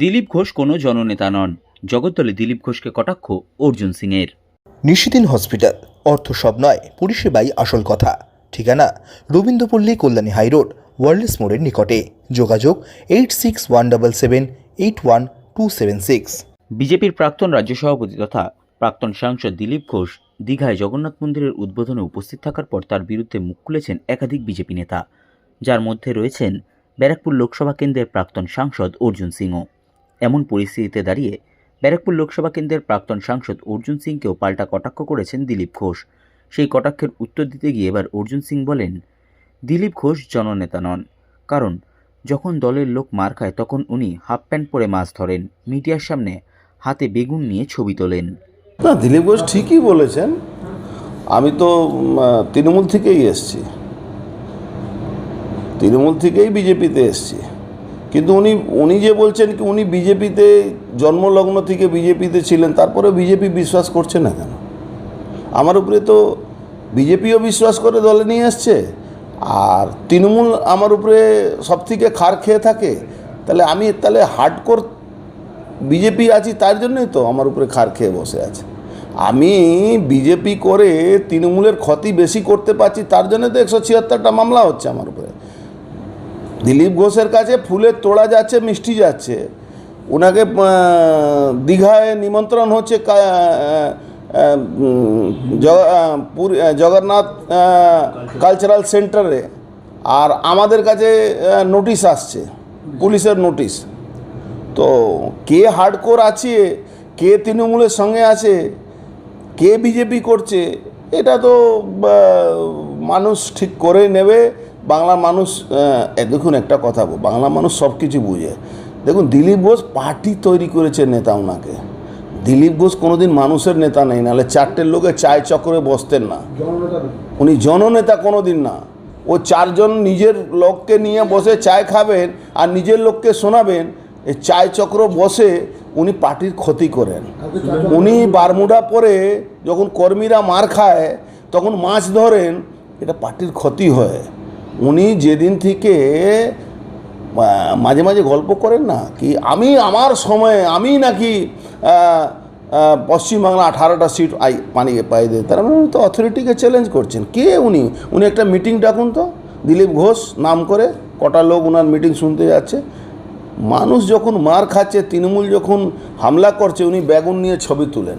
দিলীপ ঘোষ কোনো জননেতা নন। জগদ্দলে দিলীপ ঘোষকে কটাক্ষ অর্জুন সিংয়ের। নিশিদিন হসপিটাল অর্থ সব নয় পরিষেবাই আসল কথা। ঠিকানা রবীন্দ্রপল্লী কল্যাণী হাইরোড ওয়ার্ল্ডস মোড়ের নিকটে। যোগাযোগ eight six one double seven eight one two seven six. বিজেপির প্রাক্তন রাজ্য সভাপতি তথা প্রাক্তন সাংসদ দিলীপ ঘোষ দীঘায় জগন্নাথ মন্দিরের উদ্বোধনে উপস্থিত থাকার পর তার বিরুদ্ধে মুখ খুলেছেন একাধিক বিজেপি নেতা। যার মধ্যে রয়েছেন ব্যারাকপুর লোকসভা কেন্দ্রের প্রাক্তন সাংসদ অর্জুন সিংও। এমন পরিস্থিতিতে দাঁড়িয়ে ব্যারাকপুর লোকসভা কেন্দ্রের প্রাক্তন সাংসদ অর্জুন সিংকেও পাল্টা কটাক্ষ করেছেন দিলীপ ঘোষ। সেই কটাক্ষের উত্তর দিতে গিয়ে এবার অর্জুন সিং বলেন, দিলীপ ঘোষ জননেতা নন। কারণ, যখন দলের লোক মার খায় তখন উনি হাফ প্যান্ট পরে মাছ ধরেন। মিডিয়ার সামনে হাতে বেগুন নিয়ে ছবি তোলেন। না, দিলীপ ঘোষ ঠিকই বলেছেন। আমি তো তৃণমূল থেকেই এসছি। তৃণমূল থেকেই বিজেপিতে এসছি। কিন্তু উনি উনি যে বলছেন কি উনি বিজেপিতে জন্মলগ্ন থেকে বিজেপিতে ছিলেন তারপরে বিজেপি বিশ্বাস করছে না কেন? আমার উপরে তো বিজেপিও বিশ্বাস করে দলে নিয়ে এসছে আর তৃণমূল আমার উপরে সব থেকে খার খেয়ে থাকে, তাহলে আমি তাহলে হার্ডকোর বিজেপি আছি তার জন্যই তো আমার উপরে খার খেয়ে বসে আছে। আমি বিজেপি করে তৃণমূলের ক্ষতি বেশি করতে পারছি তার জন্য তো একশো ছিয়াত্তরটা মামলা হচ্ছে আমার উপরে। দিলীপ ঘোষের কাছে ফুলের তোড়া যাচ্ছে, মিষ্টি যাচ্ছে। ওনাকে দীঘায় নিমন্ত্রণ হচ্ছে জগন্নাথ কালচারাল সেন্টারে আর আমাদের কাছে নোটিশ আসছে, পুলিশের নোটিশ তো কে হার্ডকোর আছে, কে তৃণমূলের সঙ্গে আছে, কে বিজেপি করছে, এটা তো মানুষ ঠিক করে নেবে। বাংলা মানুষ দেখুন একটা কথা বল, বাংলা মানুষ সব কিছু বুঝে। দেখুন দিলীপ ঘোষ পার্টি তৈরি করেছে নেতা ওনাকে। দিলীপ ঘোষ কোনোদিন মানুষের নেতা নেই নাহলে চারটে লোকে চায় চক্রে বসতেন না। উনি জননেতা কোনোদিন না। ও চারজন নিজের লোককে নিয়ে বসে চায় খাবেন আর নিজের লোককে শোনাবেন এই চায় চক্র বসে উনি পার্টির ক্ষতি করেন। উনি বারমুডা পরে যখন কর্মীরা মার খায় তখন মাছ ধরেন এটা পার্টির ক্ষতি হয়। উনি যেদিন থেকে মাঝে মাঝে গল্প করেন না কি, আমি আমার সময়ে, আমি নাকি পশ্চিমবাংলা আঠারোটা সিট আই পানিয়ে পাই দেয়, তার মানে উনি তো অথরিটিকে চ্যালেঞ্জ করছেন। কে উনি? উনি একটা মিটিং ডাকুন তো, দিলীপ ঘোষ নাম করে, কটা লোক ওনার মিটিং শুনতে যাচ্ছে। মানুষ যখন মার খাচ্ছে, তৃণমূল যখন হামলা করছে, উনি বেগুন নিয়ে ছবি তুলেন।